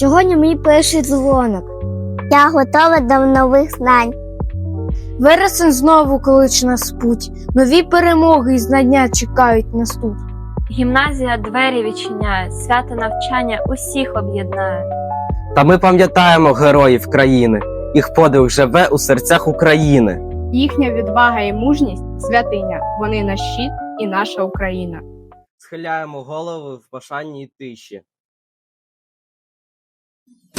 Сьогодні мій перший дзвоник. Я готова до нових знань. Вересень знову кличе нас путь. Нові перемоги і знання чекають нас тут. Гімназія двері відчиняє, свято навчання усіх об'єднає. Та ми пам'ятаємо героїв країни. Їх подвиг живе у серцях України. Їхня відвага і мужність святиня. Вони наш щит і наша Україна. Схиляємо голови в пошанні й тиші.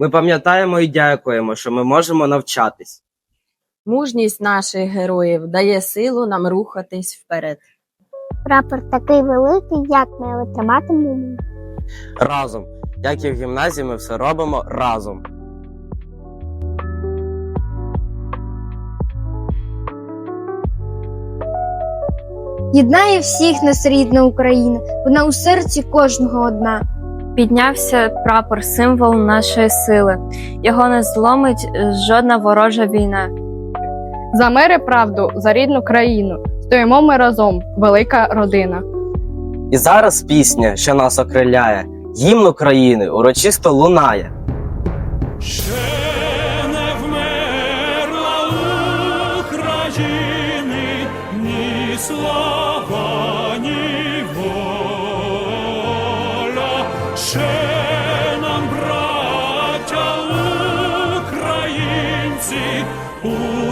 Ми пам'ятаємо і дякуємо, що ми можемо навчатись. Мужність наших героїв дає силу нам рухатись вперед. Прапор такий великий, як ми його триматимемо. Разом. Як і в гімназії, ми все робимо разом. Єднає всіх нас рідна Україна, вона у серці кожного одна. Піднявся прапор, символ нашої сили. Його не зломить е, жодна ворожа війна. За мир і правду, за рідну країну. Стоїмо ми разом, велика родина. І зараз пісня, що нас окриляє, гімн України урочисто лунає. Ще не вмерла України ні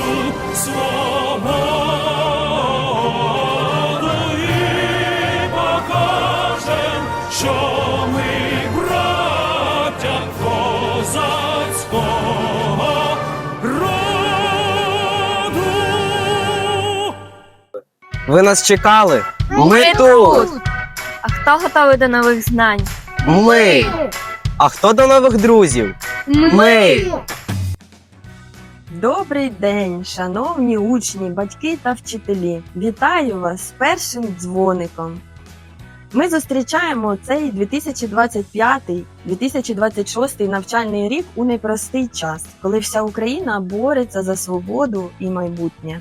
нашу свободу і покажем, що ми браття козацького роду. Ви нас чекали? Ми, Ми тут! А хто готовий до нових знань? Ми! А хто до нових друзів? Ми! Добрий день, шановні учні, батьки та вчителі. Вітаю вас з першим дзвоником. Ми зустрічаємо цей 2025-2026 навчальний рік у непростий час, коли вся Україна бореться за свободу і майбутнє.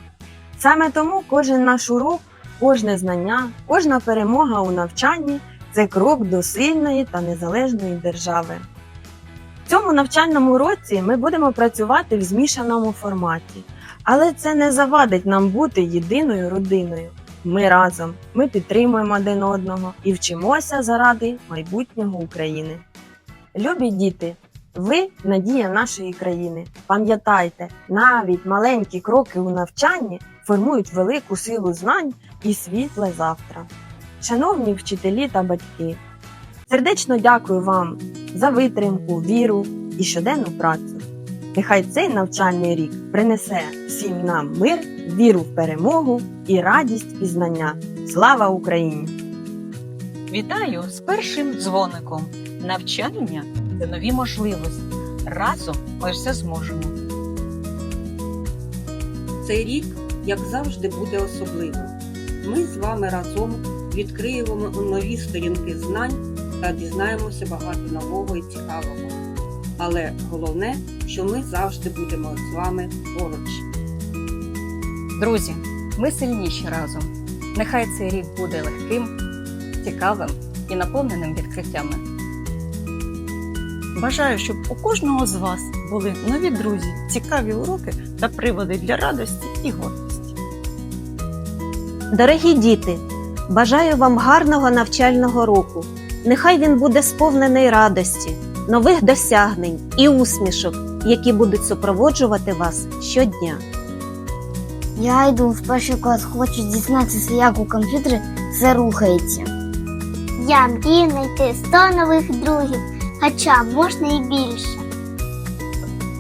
Саме тому кожен наш урок Кожне знання, кожна перемога у навчанні це крок до сильної та незалежної держави. В цьому навчальному році ми будемо працювати в змішаному форматі, але це не завадить нам бути єдиною родиною. Ми разом, ми підтримуємо один одного і вчимося заради майбутнього України. Любі діти, ви надія нашої країни. Пам'ятайте, навіть маленькі кроки у навчанні формують велику силу знань і світле завтра. Шановні вчителі та батьки, сердечно дякую вам за витримку, віру і щоденну працю. Нехай цей навчальний рік принесе всім нам мир, віру в перемогу і радість пізнання. Слава Україні! Вітаю з першим дзвоником. Навчання це нові можливості. Разом ми все зможемо. Цей рік, як завжди, буде особливим. Ми з вами разом відкриємо нові сторінки знань та дізнаємося багато нового і цікавого. Але головне, що ми завжди будемо з вами поруч. Друзі, ми сильніші разом. Нехай цей рік буде легким, цікавим і наповненим відкриттями. Бажаю, щоб у кожного з вас були нові друзі, цікаві уроки та приводи для радості і гордості. Дорогі діти, бажаю вам гарного навчального року. Нехай він буде сповнений радості, нових досягнень і усмішок, які будуть супроводжувати вас щодня. Я йду в перший клас, хочу дізнатися, як у комп'ютері все рухається. Я мрію знайти 100 нових друзів, хоча можна і більше.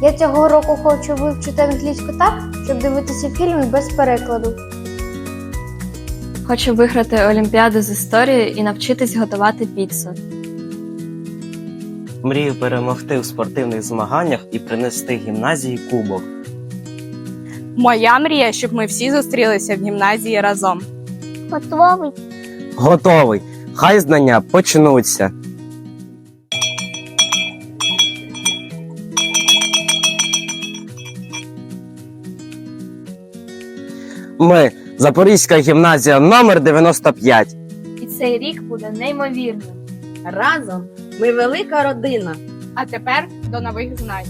Я цього року хочу вивчити англійську так, щоб дивитися фільми без перекладу. Хочу виграти Олімпіаду з історії і навчитись готувати піцу. Мрію перемогти в спортивних змаганнях і принести гімназії кубок. Моя мрія, щоб ми всі зустрілися в гімназії разом. Готовий? Готовий! Хай знання почнуться. Ми Запорізька гімназія номер 95. І цей рік буде неймовірним. Разом ми велика родина. А тепер до нових знань.